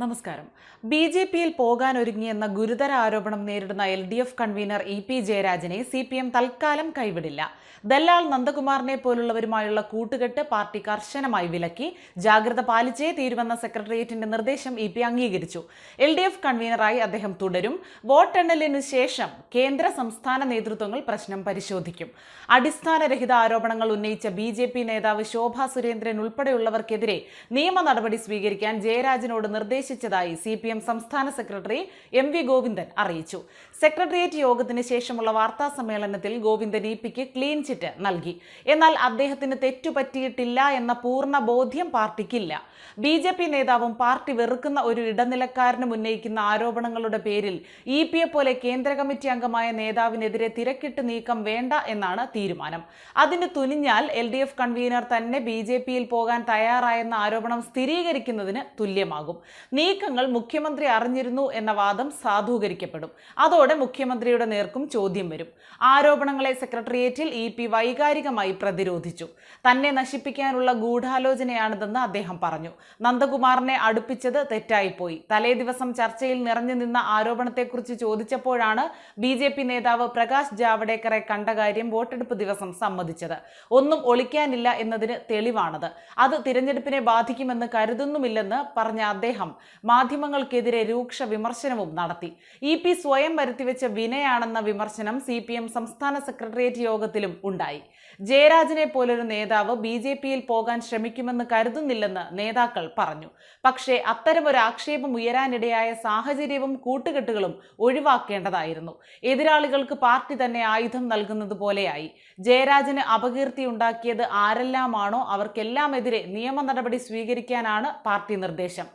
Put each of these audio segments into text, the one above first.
നമസ്കാരം. B J പിയിൽ പോകാനൊരുങ്ങിയെന്ന ഗുരുതര ആരോപണം നേരിടുന്ന L D F convener E P ജയരാജനെ C P M തൽക്കാലം കൈവിടില്ല. ദല്ലാൽ നന്ദകുമാറിനെ പോലുള്ളവരുമായുള്ള കൂട്ടുകെട്ട് പാർട്ടി കർശനമായി വിലക്കി. ജാഗ്രത പാലിച്ചേ തീരുമെന്ന സെക്രട്ടേറിയറ്റിന്റെ നിർദ്ദേശം ഇ പി അംഗീകരിച്ചു. എൽ ഡി എഫ് കൺവീനറായി അദ്ദേഹം തുടരും. വോട്ടെണ്ണലിനു ശേഷം കേന്ദ്ര സംസ്ഥാന നേതൃത്വങ്ങൾ പ്രശ്നം പരിശോധിക്കും. അടിസ്ഥാനരഹിത ആരോപണങ്ങൾ ഉന്നയിച്ച ബി ജെ പി നേതാവ് ശോഭാ സുരേന്ദ്രൻ ഉൾപ്പെടെയുള്ളവർക്കെതിരെ നിയമ നടപടി സ്വീകരിക്കാൻ ജയരാജനോട് നിർദ്ദേശിച്ചതായി സി പി എം സംസ്ഥാന സെക്രട്ടറി എം വി ഗോവിന്ദൻ അറിയിച്ചു. സെക്രട്ടേറിയറ്റ് യോഗത്തിന് ശേഷമുള്ള വാർത്താ സമ്മേളനത്തിൽ ഗോവിന്ദൻ ഇ പിക്ക് ക്ലീൻ ചിറ്റ് നൽകി. എന്നാൽ അദ്ദേഹത്തിന് തെറ്റുപറ്റിയിട്ടില്ല എന്ന പൂർണ ബോധ്യം പാർട്ടിക്കില്ല. ബി ജെ പി നേതാവും പാർട്ടി വെറുക്കുന്ന ഒരു ഇടനിലക്കാരനും ഉന്നയിക്കുന്ന ആരോപണങ്ങളുടെ പേരിൽ ഇ പിയെ പോലെ കേന്ദ്ര കമ്മിറ്റി അംഗമായ നേതാവിനെതിരെ തിരക്കിട്ട് നീക്കം വേണ്ട എന്നാണ് തീരുമാനം. അതിന് തുനിഞ്ഞാൽ എൽ ഡി എഫ് കൺവീനർ തന്നെ ബി ജെ പിയിൽ പോകാൻ തയ്യാറായെന്ന ആരോപണം സ്ഥിരീകരിക്കുന്നതിന് തുല്യമാകും. നീക്കങ്ങൾ മുഖ്യമന്ത്രി അറിഞ്ഞിരുന്നു എന്ന വാദം സാധൂകരിക്കപ്പെടും. അതോടെ മുഖ്യമന്ത്രിയുടെ നേർക്കും ചോദ്യം വരും. ആരോപണങ്ങളെ സെക്രട്ടേറിയറ്റിൽ ഇ പി വൈകാരികമായി പ്രതിരോധിച്ചു. തന്നെ നശിപ്പിക്കാനുള്ള ഗൂഢാലോചനയാണിതെന്ന് അദ്ദേഹം പറഞ്ഞു. നന്ദകുമാറിനെ അടുപ്പിച്ചത് തെറ്റായിപ്പോയി. തലേ ദിവസം ചർച്ചയിൽ നിറഞ്ഞു നിന്ന ആരോപണത്തെക്കുറിച്ച് ചോദിച്ചപ്പോഴാണ് ബി ജെ പി നേതാവ് പ്രകാശ് ജാവ്ഡേക്കറെ കണ്ട കാര്യം വോട്ടെടുപ്പ് ദിവസം സമ്മതിച്ചത്. ഒന്നും ഒളിക്കാനില്ല എന്നതിന് തെളിവാണത്. അത് തിരഞ്ഞെടുപ്പിനെ ബാധിക്കുമെന്ന് കരുതുന്നുമില്ലെന്ന് പറഞ്ഞ അദ്ദേഹം മാധ്യമങ്ങൾക്കെതിരെ രൂക്ഷ വിമർശനവും നടത്തി. ഇ പി സ്വയം വരുത്തിവെച്ച വിനയാണെന്ന വിമർശനം സി പി എം സംസ്ഥാന സെക്രട്ടേറിയറ്റ് യോഗത്തിലും ഉണ്ടായി. ജയരാജനെ പോലൊരു നേതാവ് ബി ജെ പിയിൽ പോകാൻ ശ്രമിക്കുമെന്ന് കരുതുന്നില്ലെന്ന് നേതാക്കൾ പറഞ്ഞു. പക്ഷേ അത്തരമൊരു ആക്ഷേപം ഉയരാനിടയായ സാഹചര്യവും കൂട്ടുകെട്ടുകളും ഒഴിവാക്കേണ്ടതായിരുന്നു. എതിരാളികൾക്ക് പാർട്ടി തന്നെ ആയുധം നൽകുന്നത് പോലെയായി. ജയരാജന് അപകീർത്തി ഉണ്ടാക്കിയത് ആരെല്ലാമാണോ അവർക്കെല്ലാമെതിരെ നിയമ നടപടി സ്വീകരിക്കാനാണ് പാർട്ടി നിർദ്ദേശം.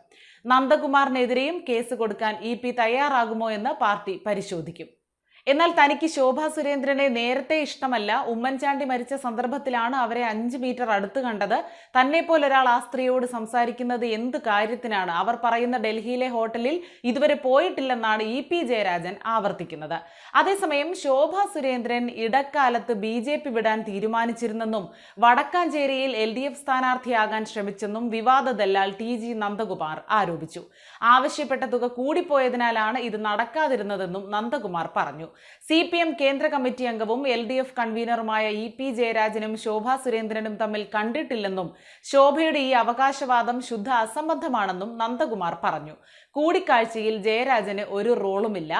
നന്ദകുമാറിനെതിരെയും കേസ് കൊടുക്കാൻ ഇ പി തയ്യാറാകുമോ എന്ന് പാർട്ടി പരിശോധിക്കും എന്നാൽ തനിക്ക് ശോഭാ സുരേന്ദ്രനെ നേരത്തെ ഇഷ്ടമല്ല. ഉമ്മൻചാണ്ടി മരിച്ച സന്ദർഭത്തിലാണ് അവരെ അഞ്ച് മീറ്റർ അടുത്ത് കണ്ടത്. തന്നെ പോലൊരാൾ ആ സ്ത്രീയോട് സംസാരിക്കുന്നത് എന്ത് കാര്യത്തിനാണ്? അവർ പറയുന്ന ഡൽഹിയിലെ ഹോട്ടലിൽ ഇതുവരെ പോയിട്ടില്ലെന്നാണ് ഇ പി ജയരാജൻ ആവർത്തിക്കുന്നത്. അതേസമയം ശോഭാ സുരേന്ദ്രൻ ഇടക്കാലത്ത് ബി ജെ പി വിടാൻ തീരുമാനിച്ചിരുന്നെന്നും വടക്കാഞ്ചേരിയിൽ എൽ ഡി എഫ് സ്ഥാനാർത്ഥിയാകാൻ ശ്രമിച്ചെന്നും വിവാദ ദല്ലാൽ ടി ജി നന്ദകുമാർ ആരോപിച്ചു. ആവശ്യപ്പെട്ട തുക കൂടിപ്പോയതിനാലാണ് ഇത് നടക്കാതിരുന്നതെന്നും നന്ദകുമാർ പറഞ്ഞു. സി പി എം കേന്ദ്ര കമ്മിറ്റി അംഗവും എൽ ഡി എഫ് കൺവീനറുമായ ഇ പി ജയരാജനും ശോഭാ സുരേന്ദ്രനും തമ്മിൽ കണ്ടിട്ടില്ലെന്നും ശോഭയുടെ ഈ അവകാശവാദം ശുദ്ധ അസംബന്ധമാണെന്നും നന്ദകുമാർ പറഞ്ഞു. കൂടിക്കാഴ്ചയിൽ ജയരാജന് ഒരു റോളുമില്ല.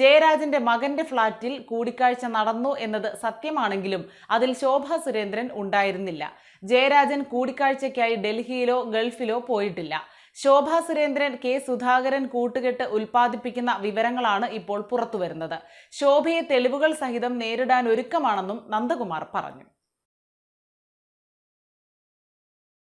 ജയരാജന്റെ മകന്റെ ഫ്ളാറ്റിൽ കൂടിക്കാഴ്ച നടന്നു എന്നത് സത്യമാണെങ്കിലും അതിൽ ശോഭാ സുരേന്ദ്രൻ ഉണ്ടായിരുന്നില്ല. ജയരാജൻ കൂടിക്കാഴ്ചയ്ക്കായി ഡൽഹിയിലോ ഗൾഫിലോ പോയിട്ടില്ല. ശോഭാ സുരേന്ദ്രൻ കെ സുധാകരൻ കൂട്ടുകെട്ട് ഉൽപ്പാദിപ്പിക്കുന്ന വിവരങ്ങളാണ് ഇപ്പോൾ പുറത്തുവരുന്നത്. ശോഭയെ തെളിവുകൾ സഹിതം നേരിടാൻ ഒരുക്കമാണെന്നും നന്ദകുമാർ പറഞ്ഞു.